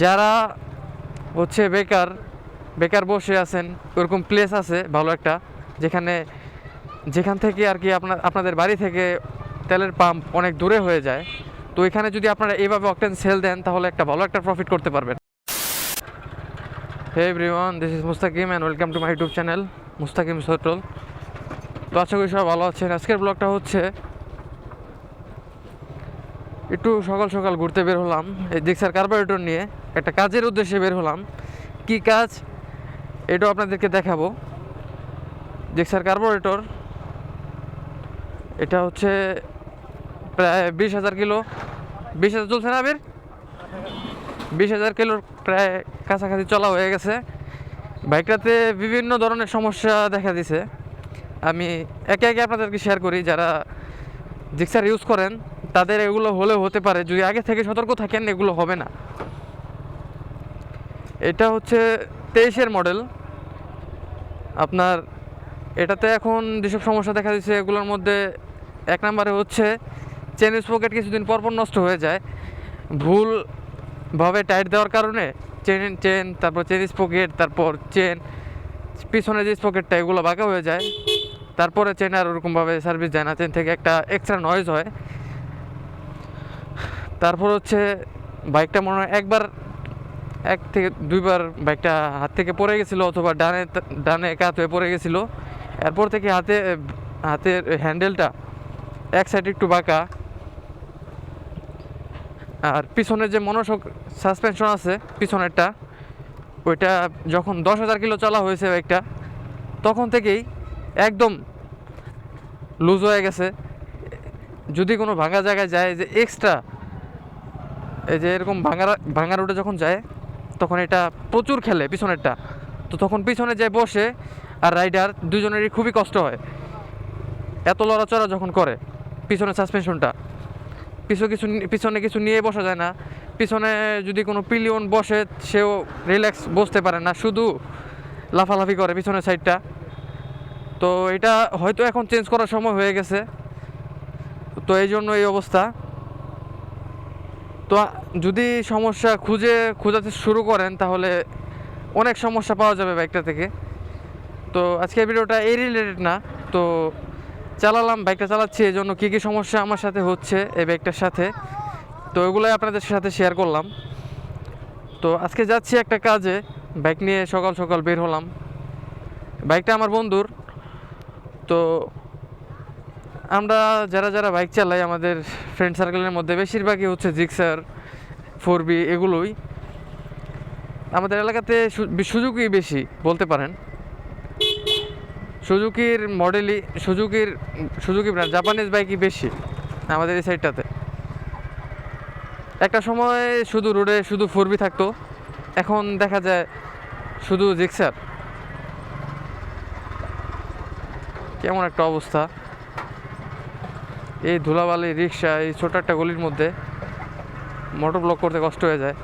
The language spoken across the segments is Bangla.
যারা হচ্ছে বেকার বেকার বসে আছেন, ওরকম প্লেস আছে, ভালো একটা, যেখানে, যেখান থেকে আর কি আপনার, আপনাদের বাড়ি থেকে তেলের পাম্প অনেক দূরে হয়ে যায়, তো এখানে যদি আপনারা এইভাবে অকটেন সেল দেন, তাহলে একটা ভালো একটা প্রফিট করতে পারবেন। Hey everyone this is Mustakim and welcome to my YouTube channel Mustakim সটল তো আশা করি সবাই ভালো আছেন। আজকের ব্লগটা হচ্ছে একটু সকাল সকাল ঘুরতে বের হলাম। এই জিক্সার কার্বোরেটর নিয়ে একটা কাজের উদ্দেশ্যে বের হলাম। কি কাজ? এটাও আপনাদেরকে দেখাবো। জিক্সার কার্বোরেটর এটা হচ্ছে প্রায় বিশ হাজার কিলো। বিশ হাজার চলছে না বের বিশ হাজার কিলোর প্রায় কাছাকাছি চলা হয়ে গেছে। বাইকটাতে বিভিন্ন ধরনের সমস্যা দেখা দিছে। আমি একে একে আপনাদেরকে শেয়ার করি যারা জিক্সার ইউজ করেন। তাদের এগুলো হলেও হতে পারে, যদি আগে থেকে সতর্ক থাকেন, এগুলো হবে না। এটা হচ্ছে তেইশের মডেল। আপনার এটাতে এখন যেসব সমস্যা দেখা দিচ্ছে, এগুলোর মধ্যে এক নম্বরে হচ্ছে চেন স্পকেট কিছুদিন পরপর নষ্ট হয়ে যায়। ভুলভাবে টাইট দেওয়ার কারণে চেন চেন, তারপর চেন স্পকেট, তারপর চেন, পিছনে যে স্পকেটটা, এগুলো বাঁকা হয়ে যায়। তারপরে চেন আর ওরকমভাবে সার্ভিস দেয় না। চেন থেকে একটা এক্সট্রা নয়েজ হয়। তারপর হচ্ছে বাইকটা মনে হয় একবার, এক থেকে দুইবার বাইকটা হাত থেকে পড়ে গেছিল অথবা ডানে ডানে কাত হয়ে পড়ে গেছিল। এরপর থেকে হাতে হাতের হ্যান্ডেলটা এক সাইড একটু বাঁকা। আর পিছনের যে মনোসক সাসপেনশন আছে, পিছনেরটা, ওইটা যখন দশ হাজার কিলো চলা হয়েছে বাইকটা তখন থেকেই একদম লুজ হয়ে গেছে। যদি কোনো ভাঙা জায়গায় যায় যে এক্সট্রা এই যে এরকম ভাঙা ভাঙা রোডে যখন যায়, তখন এটা প্রচুর খেলে পিছনেরটা। তো তখন পিছনে যায় বসে আর রাইডার দুজনেরই খুবই কষ্ট হয়। এত লড়াচড়া যখন করে পিছনে সাসপেনশনটা পিছনে কিছু পিছনে কিছু নিয়ে বসা যায় না। পিছনে যদি কোনো পিলিয়ন বসে, সেও রিল্যাক্স বসতে পারে না, শুধু লাফালাফি করে পিছনের সাইডটা তো এটা হয়তো এখন চেঞ্জ করার সময় হয়ে গেছে। তো এই জন্য এই অবস্থা। তো যদি সমস্যা খুঁজে খোঁজাতে শুরু করেন, তাহলে অনেক সমস্যা পাওয়া যাবে বাইকটা থেকে। তো আজকের ভিডিওটা এই রিলেটেড না। তো চালালাম, বাইকটা চালাচ্ছি, এই জন্য কী কী সমস্যা আমার সাথে হচ্ছে এই বাইকটার সাথে। তো ওগুলোই আপনাদের সাথে শেয়ার করলাম। তো আজকে যাচ্ছি একটা কাজে, বাইক নিয়ে সকাল সকাল বের হলাম। বাইকটা আমার বন্ধুর। তো আমরা যারা যারা বাইক চালাই, আমাদের ফ্রেন্ড সার্কেলের মধ্যে বেশিরভাগই হচ্ছে জিক্সার ফোর বি এগুলোই। আমাদের এলাকাতে সু- সুজুকি বেশি, বলতে পারেন। সুজুকির মডেলই সুজুকির, সুজুকি ব্র্যান্ড জাপানিজ বাইকই বেশি আমাদের এই সাইডটাতে একটা সময় শুধু রোডে শুধু ফোর বি থাকতো, এখন দেখা যায় শুধু জিক্সার কেমন একটা অবস্থা। এই ধুলাবালি, রিক্সা, এই ছোট একটা গলির মধ্যে মোটর ব্লক করতে কষ্ট হয়ে যায়।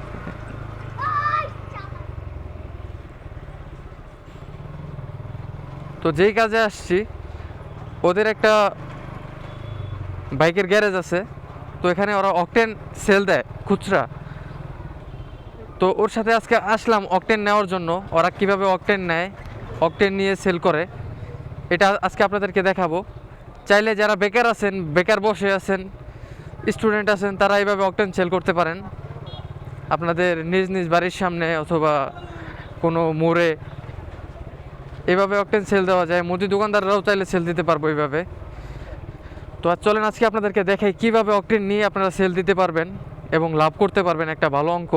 তো যেই কাজে আসছি, ওদের একটা বাইকের গ্যারেজ আছে, তো এখানে ওরা অকটেন সেল দেয় খুচরা। তো ওর সাথে আজকে আসলাম অকটেন নেওয়ার জন্য, ওরা কীভাবে অকটেন নেয়, অকটেন নিয়ে সেল করে, এটা আজকে আপনাদেরকে দেখাবো। চাইলে যারা বেকার আছেন, বেকার বসে আছেন স্টুডেন্ট আছেন, তারা এইভাবে অকটেন সেল করতে পারেন। আপনাদের নিজ নিজ বাড়ির সামনে অথবা কোনো মোড়ে এভাবে অকটেন সেল দেওয়া যায়। মুদি দোকানদাররাও চাইলে সেল দিতে পারব এইভাবে। তো আর চলেন, আজকে আপনাদেরকে দেখাই কীভাবে অকটেন নিয়ে আপনারা সেল দিতে পারবেন এবং লাভ করতে পারবেন একটা ভালো অঙ্ক।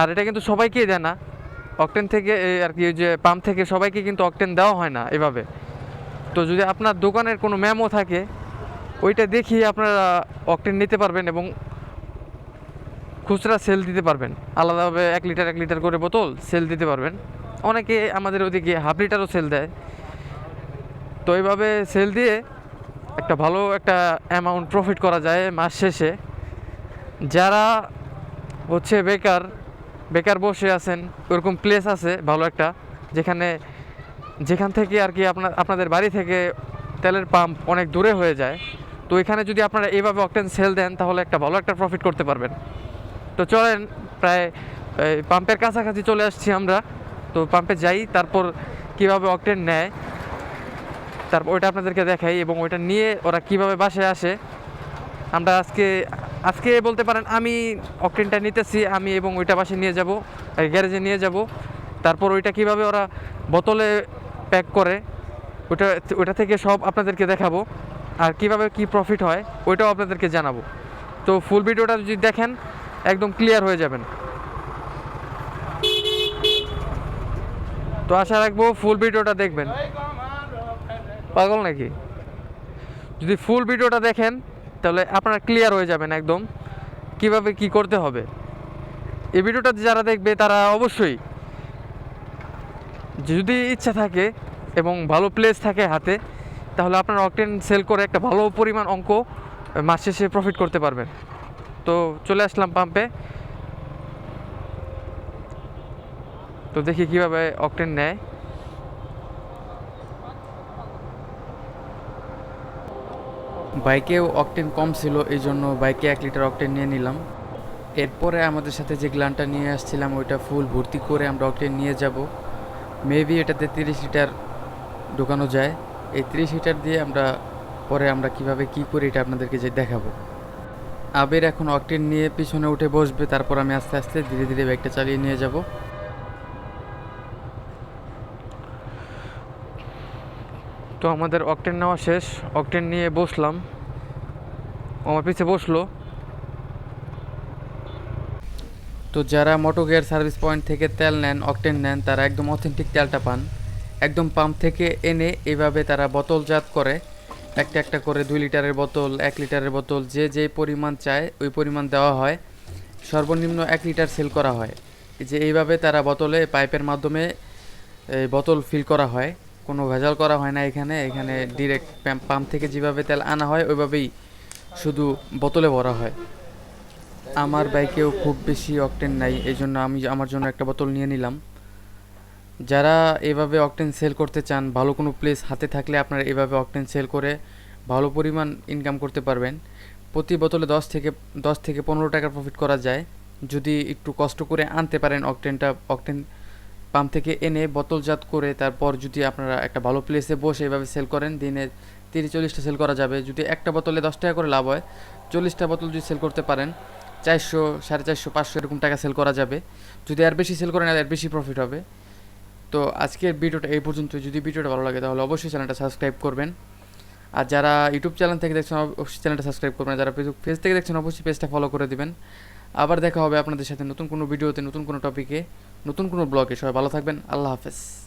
আর এটা কিন্তু সবাইকেই দেয় না। অকটেন থেকে আর কি, ওই যে পাম্প থেকে সবাইকে কিন্তু অকটেন দেওয়া হয় না এভাবে তো যদি আপনার দোকানের কোনো ম্যামও থাকে, ওইটা দেখিয়ে আপনারা অকটেন নিতে পারবেন এবং খুচরা সেল দিতে পারবেন। আলাদাভাবে এক লিটার এক লিটার করে বোতল সেল দিতে পারবেন। অনেকে আমাদের ওদিকে হাফ লিটারও সেল দেয়। তো এইভাবে সেল দিয়ে একটা ভালো একটা অ্যামাউন্ট প্রফিট করা যায় মাস শেষে। যারা হচ্ছে বেকার বেকার বসে আছেন, ওরকম প্লেস আছে ভালো একটা, যেখানে যেখান থেকে আর কি আপনার, আপনাদের বাড়ি থেকে তেলের পাম্প অনেক দূরে হয়ে যায়, তো এখানে যদি আপনারা এইভাবে অকটেন সেল দেন, তাহলে একটা ভালো একটা প্রফিট করতে পারবেন। তো চলেন, প্রায় পাম্পের কাছাকাছি চলে আসছি আমরা। তো পাম্পে যাই, তারপর কীভাবে অকটেন নেয়, তারপর ওইটা আপনাদেরকে দেখাই এবং ওইটা নিয়ে ওরা কীভাবে বাসায় আসে। আমরা আজকে আজকে বলতে পারেন আমি অকটেনটা নিতেছি, আমি এবং ওইটা বাসে নিয়ে যাব গ্যারেজে নিয়ে যাব। তারপর ওইটা কীভাবে ওরা বোতলে প্যাক করে, ওটা ওটা থেকে সব আপনাদেরকে দেখাবো। আর কীভাবে কি প্রফিট হয়, ওইটাও আপনাদেরকে জানাব। তো ফুল ভিডিওটা যদি দেখেন, একদম ক্লিয়ার হয়ে যাবেন। তো আশা রাখব ফুল ভিডিওটা দেখবেন। পাগল নাকি? যদি ফুল ভিডিওটা দেখেন, তাহলে আপনারা ক্লিয়ার হয়ে যাবেন একদম। কীভাবে কি করতে হবে। এই ভিডিওটা যারা দেখবে, তারা অবশ্যই যদি ইচ্ছা থাকে এবং ভালো প্লেস থাকে হাতে, তাহলে আপনার অকটেন সেল করে একটা ভালো পরিমাণ অঙ্ক মাস শেষে প্রফিট করতে পারবেন। তো চলে আসলাম পাম্পে তো দেখি কীভাবে অকটেন নেয়। বাইকেও অকটেন কম ছিল, এই জন্য বাইকে এক লিটার অকটেন নিয়ে নিলাম। এরপরে আমাদের সাথে যে গ্লানটা নিয়ে আসছিলাম, ওইটা ফুল ভর্তি করে আমরা অকটেন নিয়ে যাব। মেবি এটাতে তিরিশ লিটার ঢোকানো যায়। এই তিরিশ লিটার দিয়ে আমরা পরে আমরা কীভাবে কি করি এটা আপনাদেরকে যে দেখাবো। আবির এখন অকটেন নিয়ে পিছনে উঠে বসবে, তারপর আমি আস্তে আস্তে ধীরে ধীরে বাইকটা চালিয়ে নিয়ে যাব। তো আমাদের অকটেন নেওয়া শেষ। অকটেন নিয়ে বসলাম। আমার পিছে বসল। তো যারা মোটো গিয়ার সার্ভিস পয়েন্ট থেকে তেল নেন অকটেন নেন, তারা একদম অথেন্টিক তেলটা পান। একদম পাম্প থেকে এনে এভাবে তারা বোতলজাত করে, একটা একটা করে দুই লিটারের বোতল, এক লিটারের বোতল, যে যে পরিমাণ চায় ওই পরিমাণ দেওয়া হয়। সর্বনিম্ন এক লিটার সেল করা হয়। যে এইভাবে তারা বোতলে, পাইপের মাধ্যমে বোতল ফিল করা হয়। কোনো ভেজাল করা হয় না এখানে। এখানে ডিরেক্ট পাম্প থেকে যেভাবে তেল আনা হয়, ওইভাবেই শুধু বোতলে ভরা হয়। আমার বাইকেও খুব বেশি অকটেন নাই, এই জন্য আমি আমার জন্য একটা বোতল নিয়ে নিলাম। যারা এভাবে অকটেন সেল করতে চান, ভালো কোনো প্লেস হাতে থাকলে আপনারা এভাবে অকটেন সেল করে ভালো পরিমাণ ইনকাম করতে পারবেন। প্রতি বোতলে দশ থেকে দশ থেকে পনেরো টাকার প্রফিট করা যায়। যদি একটু কষ্ট করে আনতে পারেন অকটেনটা, অকটেন পাম্প থেকে এনে বোতলজাত করে তারপর যদি আপনারা একটা ভালো প্লেসে বসে এভাবে সেল করেন, দিনে তিরিশ চল্লিশটা সেল করা যাবে। যদি একটা বোতলে দশ টাকা করে লাভ হয়, চল্লিশটা বোতল যদি সেল করতে পারেন চারশো, সাড়ে চারশো, পাঁচশো এরকম টাকা সেল করা যাবে। যদি আর বেশি সেল করেন আর বেশি প্রফিট হবে। তো আজকের ভিডিওটা এই পর্যন্ত। যদি ভিডিওটা ভালো লাগে, তাহলে অবশ্যই চ্যানেলটা সাবস্ক্রাইব করবেন। আর যারা ইউটিউব চ্যানেল থেকে দেখছেন অবশ্যই চ্যানেলটা সাবস্ক্রাইব করবেন। যারা ফেসবুক পেজ থেকে দেখছেন, অবশ্যই পেজটা ফলো করে দেবেন। আবার দেখা হবে আপনাদের সাথে নতুন কোনো ভিডিওতে, নতুন কোনো টপিকে নতুন কোনো ব্লগে সবাই ভালো থাকবেন। আল্লাহ হাফেজ।